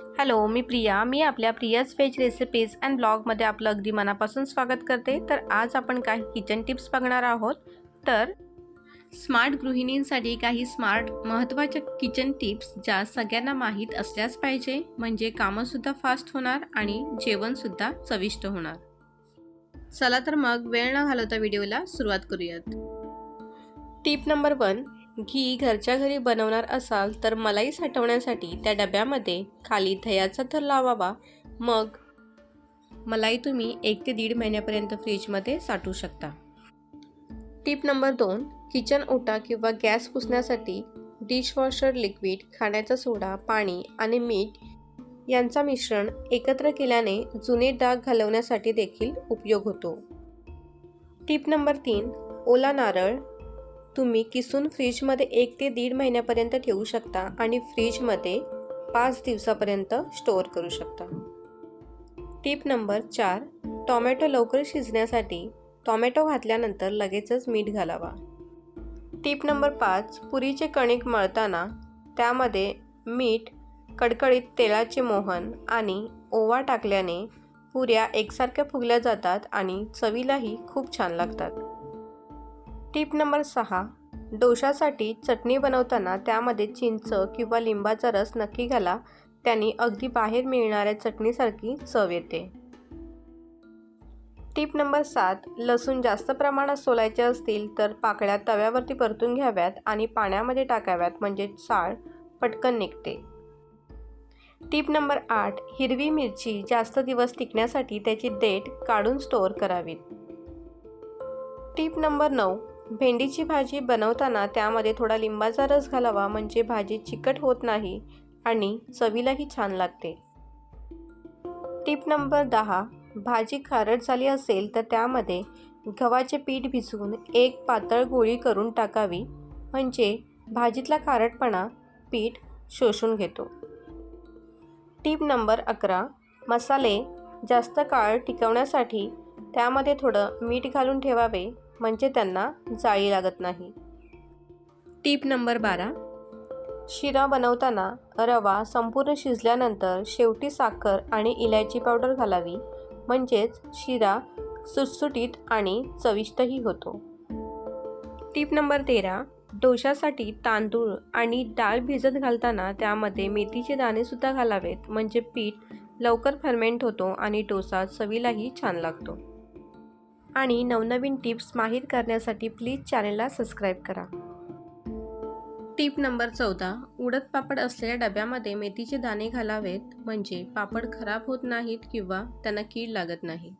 Hello मी प्रिया. मी आपल्या Priya's veg recipes and ब्लॉगमध्ये आपलं अगदी मनापासून स्वागत करते. तर आज आपण काही किचन टिप्स बघणार आहोत. तर स्मार्ट गृहिणींसाठी काही स्मार्ट महत्त्वाच्या किचन टिप्स ज्या सगळ्यांना माहीत असल्याच पाहिजे. म्हणजे कामंसुद्धा फास्ट होणार आणि जेवणसुद्धा चविष्ट होणार. चला तर मग वेळ न घालवता व्हिडिओला सुरुवात करूयात. टिप नंबर वन घी घरच्या घरी बनवणार असाल तर मलाई साठवण्यासाठी त्या डब्यामध्ये खाली दह्याचा थर लावावा. मग? मलाई तुम्ही एक ते दीड महिन्यापर्यंत फ्रीजमध्ये साठवू शकता. टिप नंबर दोन किचन ओटा किंवा गॅस पुसण्यासाठी डिशवॉशर लिक्विड खाण्याचा सोडा पाणी आणि मीठ यांचा मिश्रण एकत्र केल्याने जुने डाग घालवण्यासाठी देखील उपयोग होतो. टिप नंबर तीन ओला नारळ तुम्ही किसून फ्रीजमध्ये एक ते दीड महिन्यापर्यंत ठेवू शकता आणि फ्रीजमध्ये पाच दिवसापर्यंत स्टोअर करू शकता. टिप नंबर चार टॉमॅटो लवकर शिजण्यासाठी टॉमॅटो घातल्यानंतर लगेचच मीठ घालावा. टिप नंबर पाच पुरीचे कणिक मळताना त्यामध्ये मीठ कडकडीत तेलाचे मोहन आणि ओवा टाकल्याने पुऱ्या एकसारख्या फुगल्या जातात आणि चवीलाही खूप छान लागतात. टिप नंबर सहा. डोशासाठी चटणी बनवताना त्यामध्ये चिंच किंवा लिंबाचा रस नक्की घाला. त्याने अगदी बाहेर मिळणाऱ्या चटणीसारखी चव येते. टिप नंबर सात. लसूण जास्त प्रमाणात सोलायचे असतील तर पाकळ्या तव्यावरती परतून घ्याव्यात आणि पाण्यामध्ये टाकाव्यात म्हणजे साळ पटकन निघते. टिप नंबर आठ. हिरवी मिरची जास्त दिवस टिकण्यासाठी त्याची देठ काढून स्टोअर करावीत. टिप नंबर नऊ. भेंडीची भाजी बनवताना त्यामध्ये थोडा लिंबाचा रस घालावा म्हणजे भाजी चिकट होत नाही आणि चवीलाही छान लागते. टिप नंबर दहा भाजी खारट झाली असेल तर त्यामध्ये गव्हाचे पीठ भिजवून एक पातळ गोळी करून टाकावी म्हणजे भाजीतला खारटपणा पीठ शोषून घेतो. टीप नंबर अकरा मसाले जास्त काळ टिकवण्यासाठी त्यामध्ये थोडं मीठ घालून ठेवावे. म्हणजे त्यांना जाळी लागत नाही. टीप नंबर बारा. शिरा बनवताना रवा संपूर्ण शिजल्यानंतर शेवटी साखर आणि इलायची पावडर घालावी. म्हणजेच शिरा सुटसुटीत आणि चविष्टही होतो. टीप नंबर तेरा. डोशासाठी तांदूळ आणि डाळ भिजत घालताना त्यामध्ये मेथीचे दाणेसुद्धा घालावेत. म्हणजे पीठ लवकर फर्मेंट होतो आणि डोसा चवीलाही छान लागतो. आणि नवनवीन टिप्स माहीत करण्यासाठी प्लीज चॅनलला सबस्क्राईब करा. टीप नंबर चौदा. उडद पापड असलेल्या डब्यामध्ये मेथीचे दाणे घालावेत म्हणजे पापड खराब होत नाहीत किंवा त्यांना कीड लागत नाही.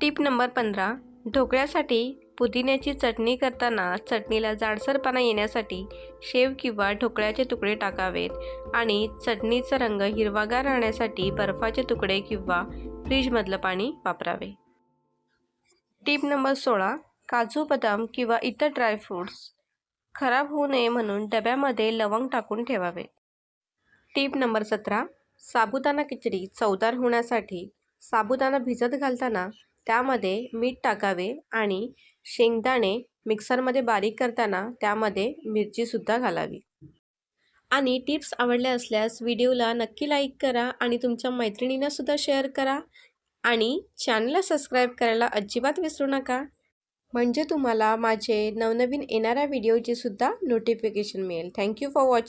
टीप नंबर पंधरा. ढोकळ्यासाठी पुदिन्याची चटणी करताना चटणीला जाडसरपणा येण्यासाठी शेव किंवा ढोकळ्याचे तुकडे टाकावेत आणि चटणीचा रंग हिरवागार राहण्यासाठी बर्फाचे तुकडे किंवा फ्रीजमधलं पाणी वापरावे. टीप नंबर सोळा काजू बदाम किंवा इतर ड्रायफ्रूट्स खराब होऊ नये म्हणून डब्यामध्ये लवंग टाकून ठेवावे. टीप नंबर सतरा साबुदाणा खिचडी चवदार होण्यासाठी साबुदाणा भिजत घालताना त्यामध्ये मीठ टाकावे आणि शेंगदाणे मिक्सरमध्ये बारीक करताना त्यामध्ये मिरचीसुद्धा घालावी. आणि टिप्स आवडल्या असल्यास व्हिडिओला नक्की लाईक करा आणि तुमच्या मैत्रिणींनासुद्धा शेअर करा. आणि चॅनलला सबस्क्राईब करायला अजिबात विसरू नका. म्हणजे तुम्हाला माझे नवनवीन येणाऱ्या व्हिडिओचीसुद्धा नोटिफिकेशन मिळेल. Thank you for watching